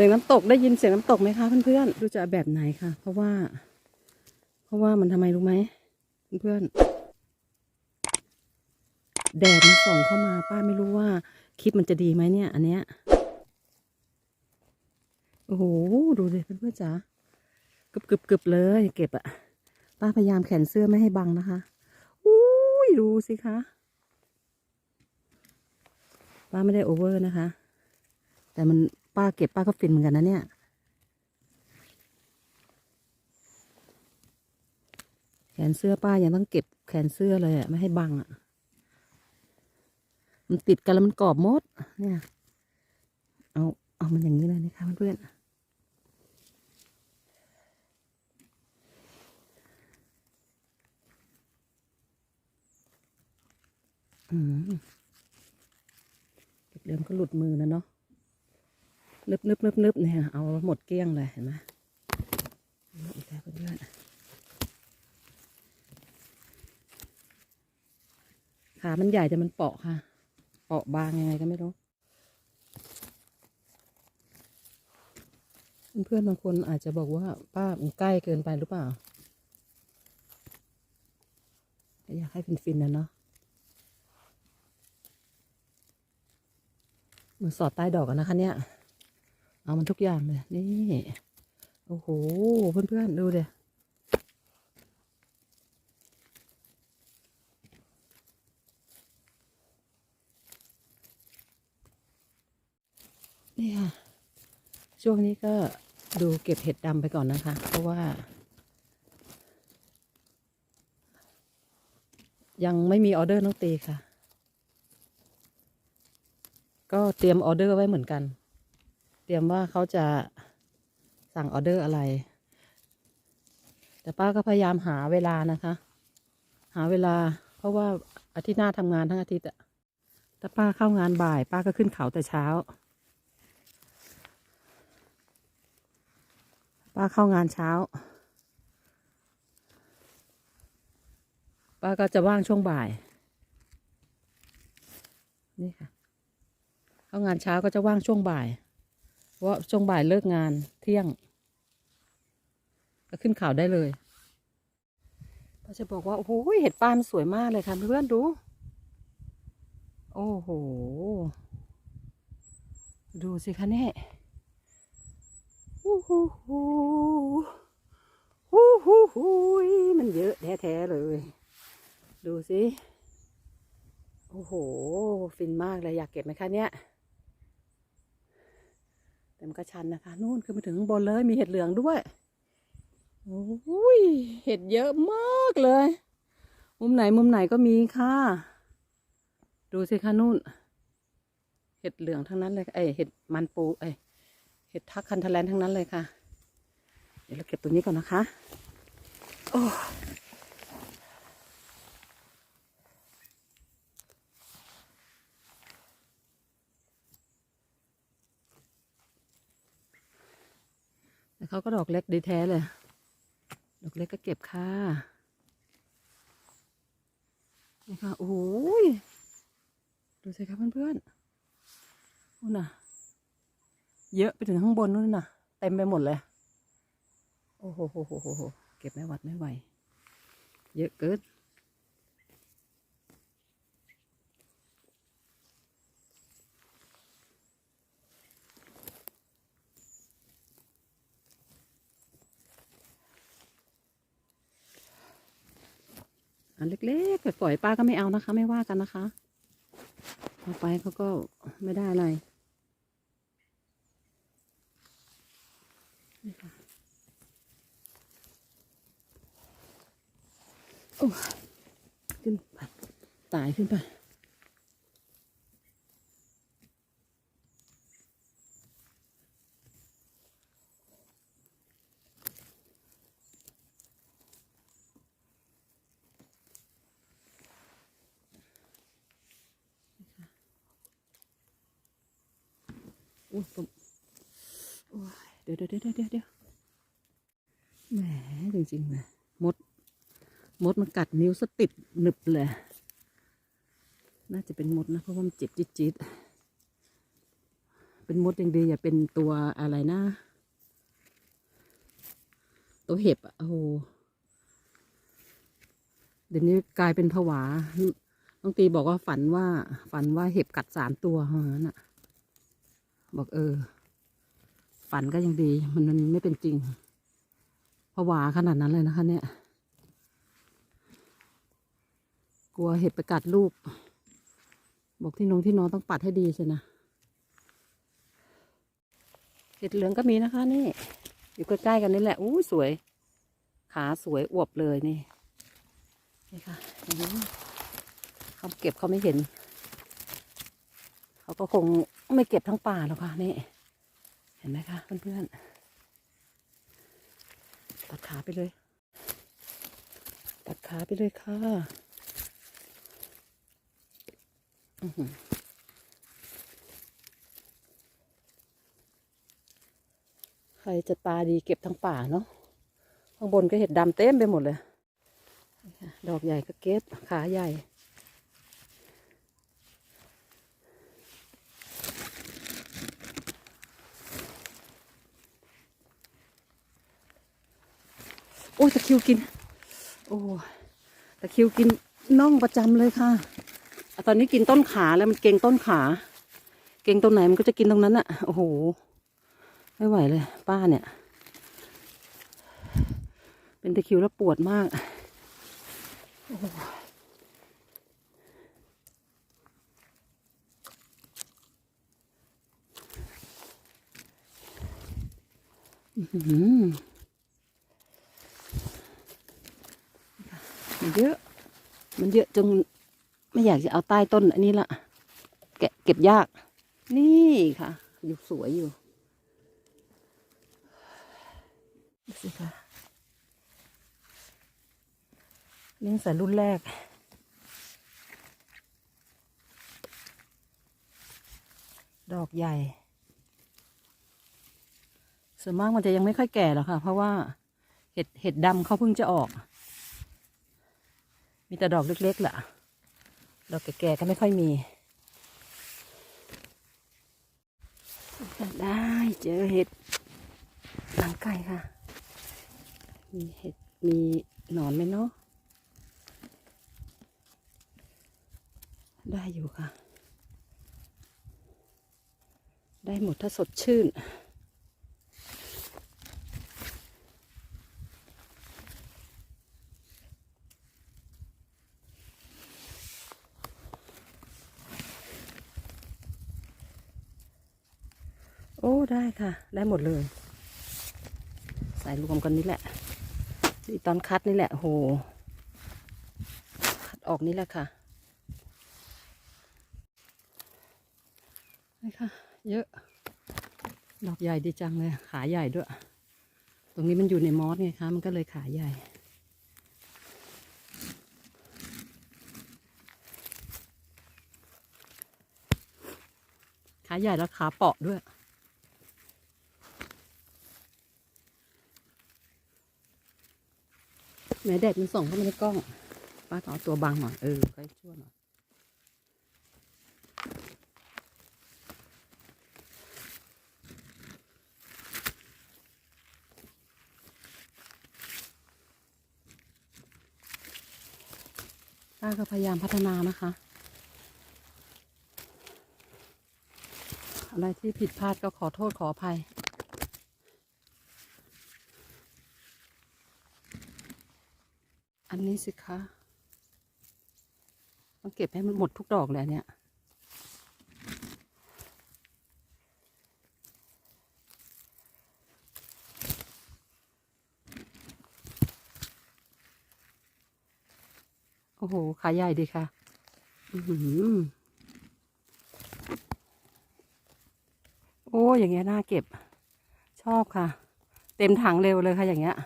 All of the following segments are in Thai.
สียงน้ำตกได้ยินเสียงน้ำตกไหมคะเพื่อนๆดูจะแบบไหนคะเพราะว่า เพราะว่ามันทำไมรู้ไหมเพื่อนๆแดดมันส่องเข้ามา ป้าไม่รู้ว่าคลิปมันจะดีไหมเนี่ย อันเนี้ยโอ้โหดูสิเพื่อนๆจ๋ากึบกึบกึบเลย เก็บอะป้าพยายามแขนเสื้อไม่ให้บังนะคะอุ้ยดูสิคะป้าไม่ได้โอเวอร์นะคะ แต่มัน ป้าเก็บป้าก็ฟินเหมือนกันนะเนี่ย แขนเสื้อป้ายังต้องเก็บแขนเสื้อเลยอะไม่ให้บังอะมันติดกันแล้วมันกรอบมด เนี่ย เอา เอามันอย่างนี้เลยนะคะเพื่อนอืมเก็บเรื่องก็หลุดมือนะเนาะ นึบนึบนึบนึบเนี่ย เอาหมดเกลี้ยงเลยเห็นไหมอีกแล้วเพื่อนขามันใหญ่แต่มันเปาะค่ะ เปาะบางยังไงก็ไม่รู้ เพื่อนๆบางคนอาจจะบอกว่าป้ามันใกล้เกินไปหรือเปล่า อยากให้ฟินๆนะเนาะเหมันสอดใต้ดอกกันนะคะเนี่ย เอามันทุกอย่างเลยนี่โอ้โหเพื่อนๆดูเดี๋ยนี่ค่ะ ช่วงนี้ก็ดูเก็บเห็ดดำไปก่อนนะคะ เพราะว่า ยังไม่มีออเดอร์น้องตีค่ะ ก็เตรียมออเดอร์ไว้เหมือนกัน เตรียมว่าเขาจะสั่งออเดอร์อะไร แต่ป้าก็พยายามหาเวลานะคะ หาเวลา เพราะว่าอาทิตย์หน้าทำงานทั้งอาทิตย์อะถ้าป้าเข้างานบ่าย ป้าก็ขึ้นเขาแต่เช้า ป้าเข้างานเช้า ป้าก็จะว่างช่วงบ่าย นี่ค่ะ เข้างานเช้าก็จะว่างช่วงบ่าย ว่าช่วงบ่ายเลิกงานเที่ยง ก็ขึ้นเขาได้เลยป้าจะบอกว่า โอ้โหเห็ดป้ามสวยมากเลยค่ะเพื่อนๆดู โอ้โห ดูสิคะเนี่ยฮู้ฮู้ฮู้ฮู้ฮู้ฮู้มันเยอะแท้ๆเลย ดูสิ โอ้โห ฟินมากเลยอยากเก็บไหมคะเนี่ย มันก็ชันนะคะนู่นขึ้นไปถึงบนเลยมีเห็ดเหลืองด้วยโอ้ยเห็ดเยอะมากเลย มุมไหนมุมไหนก็มีค่ะ ดูสิคะนู่น เห็ดเหลืองทั้งนั้นเลยเอ้ยเห็ดมันปูเอ้ยเห็ดทักคันทแลนทั้งนั้นเลยค่ะ เดี๋ยวเราเก็บตัวนี้ก่อนนะคะ โอ้ เขาก็ดอกเล็กดีแท้เลย ดอกเล็กก็เก็บค่ะนี่ค่ะโอ้ยดูสิครับเพื่อนๆนู่นน่ะ เยอะไปถึงข้างบนนู่นน่ะ เต็มไปหมดเลย โอ้โหโหโหโหโหเก็บไม่หวัดไม่ไหว เยอะเกิน อันเล็กๆปล่อยๆป้าก็ไม่เอานะคะ ไม่ว่ากันนะคะเอาไปเขาก็ไม่ได้อะไรโอ้ขึ้นไปตายขึ้นไป อ้ยผมโอ้ยเดี๋ยวเดี๋ยวเดี๋ยวเดี๋ยวแหมจริงๆนะมด มดมันกัดนิ้วสติดหนึบเลย น่าจะเป็นมดนะ เพราะว่ามันเจ็บจี๊ดๆเป็นมดยังดีอย่าเป็นตัวอะไรนะ ตัวเห็บอะโอ้โหเดี๋ยวนี้กลายเป็นผวา น้องตีบอกว่าฝันว่า ฝันว่าเห็บกัดสามตัวเหมือนน่ะ บอกเออ ฝันก็ยังดี มันมันไม่เป็นจริงผวาขนาดนั้นเลยนะคะ เนี่ย กลัวเห็บไปกัดลูก บอกที่น้องที่น้อนต้องปัดให้ดีใช่นะเห็ดเหลืองก็มีนะคะ นี่ อยู่ใกล้ๆกันนี่แหละอู้สวย ขาสวยอวบเลยนี่นี่ค่ะเขาเก็บเขาไม่เห็น เขาก็คง ไม่เก็บทั้งป่าหรอกค่ะนี่ เห็นไหมคะเพื่อนๆตัดขาไปเลย ตัดขาไปเลยค่ะใครจะตาดีเก็บทั้งป่าเนาะข้างบนก็เห็ดดำเต็มไปหมดเลย ดอกใหญ่ก็เก็บขาใหญ่ ตะคิวกิน โอ้ตะคิวกินน่องประจำเลยค่ะอตอนนี้กินต้นขาแล้วมันเก่งต้นขา เก่งตรงไหนมันก็จะกินตรงนั้นอะโอ้โห ไม่ไหวเลย ป้าเนี่ย เป็นตะคิวแล้วปวดมากโอ้โหอื้อหือ มันเยอะ มันเยอะจนไม่อยากจะเอาใต้ต้นอันนี้ละแกะเก็บยาก นี่ค่ะ อยู่สวยอยู่ดูสิค่ะเลี้ยงแต่รุ่นแรก ดอกใหญ่ ส่วนมากมันจะยังไม่ค่อยแก่หรอกค่ะ เพราะว่าเห็ดเห็ดดำเขาเพิ่งจะออก มีแต่ดอกเล็กๆแหละดอกแก่ๆก็ไม่ค่อยมี ได้เจอเห็ดหลังไก่ค่ะ มีเห็ดมีหนอนไหมเนาะได้อยู่ค่ะ ได้หมดถ้าสดชื่น ค่ะ ได้หมดเลย ใส่รวมกันนี่แหละนี่ตอนคัดนี่แหละโหคัดออกนี่แหละค่ะนี่ค่ะ เยอะ ดอกใหญ่ดีจังเลย ขาใหญ่ด้วย ตรงนี้มันอยู่ในมอสไงคะ มันก็เลยขาใหญ่ขาใหญ่แล้วขาเปาะด้วย แม้แดดมันส่องเข้ามาในกล้อง ป้าต้อตัวบังหน่อย เออใก็ชั่วหน่อย ป้าก็พยายามพัฒนานะคะ อะไรที่ผิดพลาดก็ขอโทษขออภัย อันนี้สิคะต้องเก็บให้มันหมดทุกดอกเลยเนี่ยโอ้โห ขาใหญ่ดีค่ะ โอ้ อย่างเงี้ยน่าเก็บ ชอบค่ะ เต็มถังเร็วเลยค่ะอย่างเงี้ย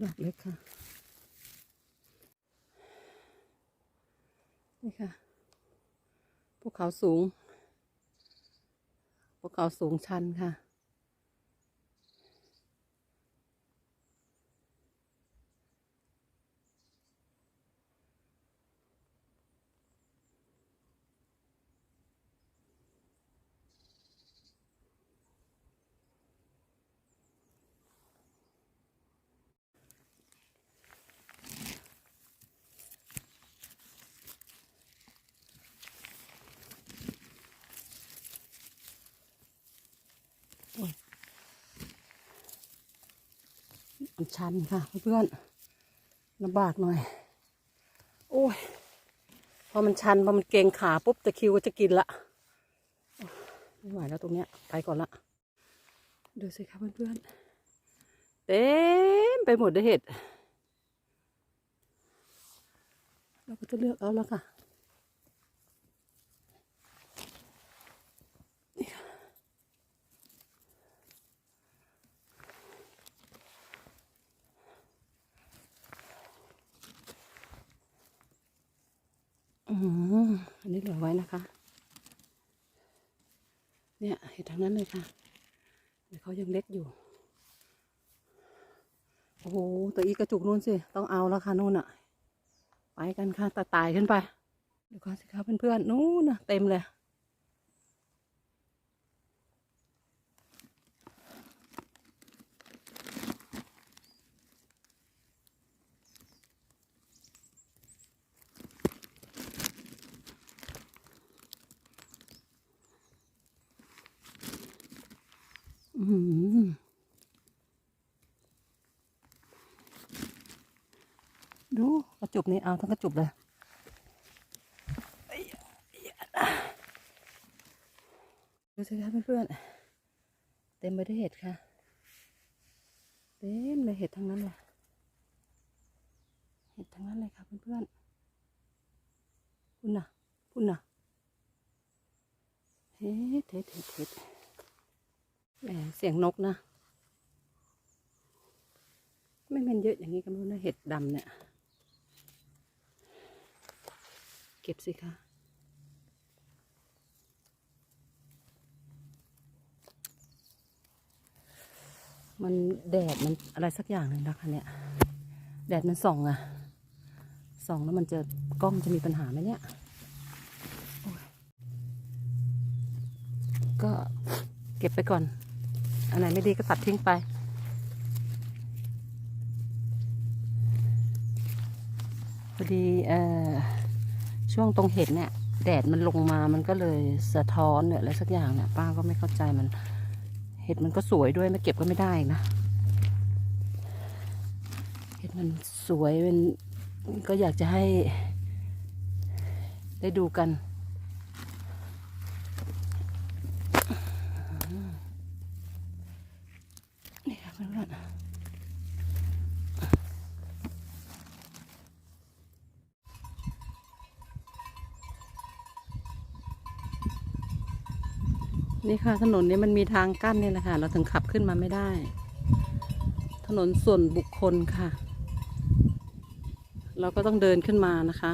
ดอกเล็กค่ะ นี่ค่ะภูเขาสูงภูเขาสูงชันค่ะ ชันค่ะเพื่อนลำบากหน่อย โอ้ย พอมันชันพอมันเกรงขาปุ๊บตะคิวก็จะกินละไม่ไหวแล้วตรงเนี้ยไปก่อนละดูสิคะเพื่อนๆเต็มไปหมดด้วยเห็ด เราก็จะเลือกเอาแล้วค่ะ อืมอันนี้ เหลือไว้นะคะ เนี่ยเห็ดทั้งนั้นเลยค่ะเขายังเล็กอยู่ โอ้โหตัวอีกระจุกนู่นสิ ต้องเอาแล้วค่ะนู่นอะไปกันค่ะตาตายขึ้นไปเดี๋ยวก่อนสิคะเพื่อนๆนู่นนะเต็มเลย อืมดูกระ จุบนี่เอาทั้งกระจุบเลยดูสิคะเพื่อนๆเต็มไปด้วยเห็ดค่ะเต็มเลยเห็ดทั้งนั้นเลยเห็ดทั้งนั้นเลยค่ะเพื่อนๆคุณน่ะคุณน่ะเห็ดเห็ดเห็ดเห็ดแหมเสียงนกนะ ไม่เป็นเยอะอย่างนี้ก็ไม่รู้นะเห็ดดำเนี่ย เก็บสิคะมันแดดมันอะไรสักอย่างหนึ่งนะคะเนี่ย แดดมันส่องอะส่องแล้วมันจะกล้องจะมีปัญหาไหมเนี่ยโอ้ยก็เก็บไปก่อน อันไหนไม่ดีก็ตัดทิ้งไป พอดีเอ่อ ช่วงตรงเห็ดเนี่ย แดดมันลงมามันก็เลยสะท้อนเนี่ยอะไรสักอย่างเนี่ยป้าก็ไม่เข้าใจมัน เห็ดมันก็สวยด้วยไม่เก็บก็ไม่ได้นะ เห็ดมันสวยเป็นก็อยากจะให้ ได้ดูกันนี่ค่ะเพื่อนๆ นี่ค่ะถนนนี้มันมีทางกั้นนี่แหละค่ะ เราถึงขับขึ้นมาไม่ได้ ถนนส่วนบุคคลค่ะ เราก็ต้องเดินขึ้นมานะคะ